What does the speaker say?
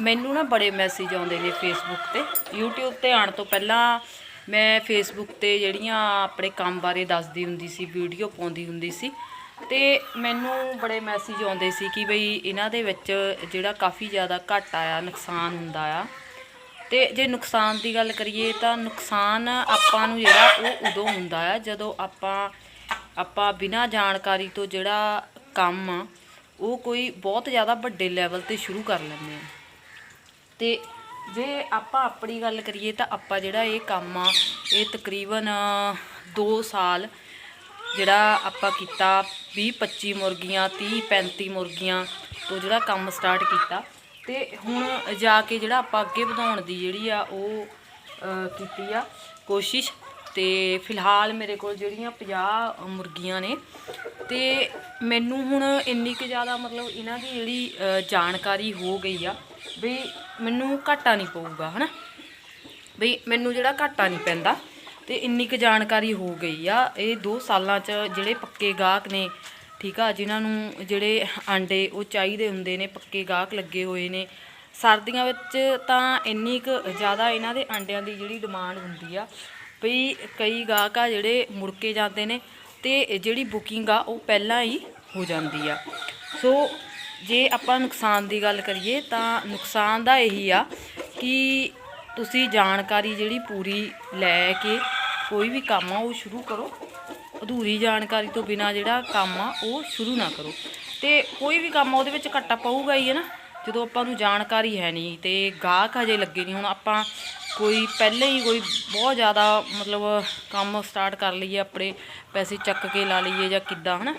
ਮੈਨੂੰ ਨਾ ਬੜੇ ਮੈਸੇਜ ਆਉਂਦੇ ਨੇ ਫੇਸਬੁੱਕ ਤੇ। YouTube ਤੇ ਆਉਣ ਤੋਂ ਪਹਿਲਾਂ ਮੈਂ ਫੇਸਬੁੱਕ ਤੇ ਜਿਹੜੀਆਂ ਆਪਣੇ ਕੰਮ ਬਾਰੇ ਦੱਸਦੀ ਹੁੰਦੀ ਸੀ ਵੀਡੀਓ ਪਾਉਂਦੀ ਹੁੰਦੀ ਸੀ। ਤੇ ਮੈਨੂੰ ਬੜੇ ਮੈਸੇਜ ਆਉਂਦੇ ਸੀ ਕਿ ਬਈ ਇਹਨਾਂ ਦੇ ਵਿੱਚ ਜਿਹੜਾ ਕਾਫੀ ਜ਼ਿਆਦਾ ਘਾਟਾ ਆ ਨੁਕਸਾਨ ਹੁੰਦਾ ਆ। ਤੇ ਜੇ ਨੁਕਸਾਨ ਦੀ ਗੱਲ ਕਰੀਏ ਤਾਂ ਨੁਕਸਾਨ ਆਪਾਂ ਨੂੰ ਜਿਹੜਾ ਉਹ ਉਦੋਂ ਹੁੰਦਾ ਆ, ਜਦੋਂ ਆਪਾਂ ਆਪਾਂ ਬਿਨਾਂ ਜਾਣਕਾਰੀ ਤੋਂ ਜਿਹੜਾ ਕੰਮ ਆ, ਉਹ ਕੋਈ ਬਹੁਤ ਜ਼ਿਆਦਾ ਵੱਡੇ ਲੈਵਲ ਤੇ ਸ਼ੁਰੂ ਕਰ ਲੈਂਦੇ ਆ। ਤੇ ਜੇ ਆਪਾਂ ਆਪਣੀ ਗੱਲ ਕਰੀਏ ਤਾਂ ਆਪਾਂ ਜਿਹੜਾ ਇਹ ਕੰਮ ਆ, ਇਹ ਤਕਰੀਬਨ 2 ਸਾਲ ਜਿਹੜਾ ਆਪਾਂ ਕੀਤਾ 20 25 ਮੁਰਗੀਆਂ 30 35 ਮੁਰਗੀਆਂ ਤੋਂ ਜਿਹੜਾ ਕੰਮ ਸਟਾਰਟ ਕੀਤਾ। ਤੇ ਹੁਣ ਜਾ ਕੇ ਜਿਹੜਾ ਆਪਾਂ ਅੱਗੇ ਵਧਾਉਣ ਦੀ ਜਿਹੜੀ ਆ ਉਹ ਕੀਤੀ ਆ ਕੋਸ਼ਿਸ਼। ਤੇ ਫਿਲਹਾਲ ਮੇਰੇ ਕੋਲ ਜਿਹੜੀਆਂ 50 ਮੁਰਗੀਆਂ ਨੇ, ਤੇ ਮੈਨੂੰ ਹੁਣ ਇੰਨੀ ਕੁ ਜ਼ਿਆਦਾ ਮਤਲਬ ਇਹਨਾਂ ਦੀ ਜਿਹੜੀ ਜਾਣਕਾਰੀ ਹੋ ਗਈ ਆ ਵੀ ਮੈਨੂੰ ਘਾਟਾ ਨਹੀਂ ਪਊਗਾ, ਹਨਾ? ਵੀ ਮੈਨੂੰ ਜਿਹੜਾ ਘਾਟਾ ਨਹੀਂ ਪੈਂਦਾ, ਤੇ ਇੰਨੀ ਕੁ ਜਾਣਕਾਰੀ ਹੋ ਗਈ ਆ। ਇਹ 2 ਸਾਲਾਂ ਚ ਜਿਹੜੇ ਪੱਕੇ ਗਾਹਕ ਨੇ, ਠੀਕ ਆ, ਜਿਨ੍ਹਾਂ ਨੂੰ ਜਿਹੜੇ ਆਂਡੇ ਉਹ ਚਾਹੀਦੇ ਹੁੰਦੇ ਨੇ, ਪੱਕੇ ਗਾਹਕ ਲੱਗੇ ਹੋਏ ਨੇ, ਸਰਦੀਆਂ ਵਿੱਚ ਤਾਂ ਇੰਨੀ ਕੁ ਜ਼ਿਆਦਾ ਇਹਨਾਂ ਦੇ ਆਂਡਿਆਂ ਦੀ ਜਿਹੜੀ ਡਿਮਾਂਡ ਹੁੰਦੀ ਆ, ਵੀ ਕਈ ਗਾਹਕ ਆ ਜਿਹੜੇ ਮੁੜ ਕੇ ਜਾਂਦੇ ਨੇ, ਤੇ ਜਿਹੜੀ ਬੁਕਿੰਗ ਆ, ਉਹ ਪਹਿਲਾਂ ਹੀ ਹੋ ਜਾਂਦੀ ਆ। ਸੋ ਜੇ ਆਪਾਂ ਨੁਕਸਾਨ ਦੀ ਗੱਲ ਕਰੀਏ ਤਾਂ ਨੁਕਸਾਨ ਦਾ ਇਹੀ ਆ ਕਿ ਤੁਸੀਂ ਜਾਣਕਾਰੀ ਜਿਹੜੀ ਪੂਰੀ ਲੈ ਕੇ ਕੋਈ ਵੀ ਕੰਮ ਆ ਉਹ ਸ਼ੁਰੂ ਕਰੋ। ਅਧੂਰੀ ਜਾਣਕਾਰੀ ਤੋਂ ਬਿਨਾ ਜਿਹੜਾ ਕੰਮ ਆ ਉਹ ਸ਼ੁਰੂ ਨਾ ਕਰੋ। ਤੇ ਕੋਈ ਵੀ ਕੰਮ ਉਹਦੇ ਵਿੱਚ ਘੱਟਾ ਪਊਗਾ ਹੀ ਹੈ ਨਾ। ਜਦੋਂ ਆਪਾਂ ਨੂੰ ਜਾਣਕਾਰੀ ਹੈ ਨਹੀਂ ਤੇ ਗਾਹਕ ਹਜੇ ਲੱਗੇ ਨਹੀਂ। ਹੁਣ ਆਪਾਂ ਕੋਈ ਪਹਿਲਾਂ ਹੀ ਕੋਈ ਬਹੁਤ ਜ਼ਿਆਦਾ ਮਤਲਬ ਕੰਮ ਸਟਾਰਟ ਕਰ ਲਈਏ, ਆਪਣੇ ਪੈਸੇ ਚੱਕ ਕੇ ਲਾ ਲਈਏ ਜਾਂ ਕਿੱਦਾਂ, ਹਨਾ।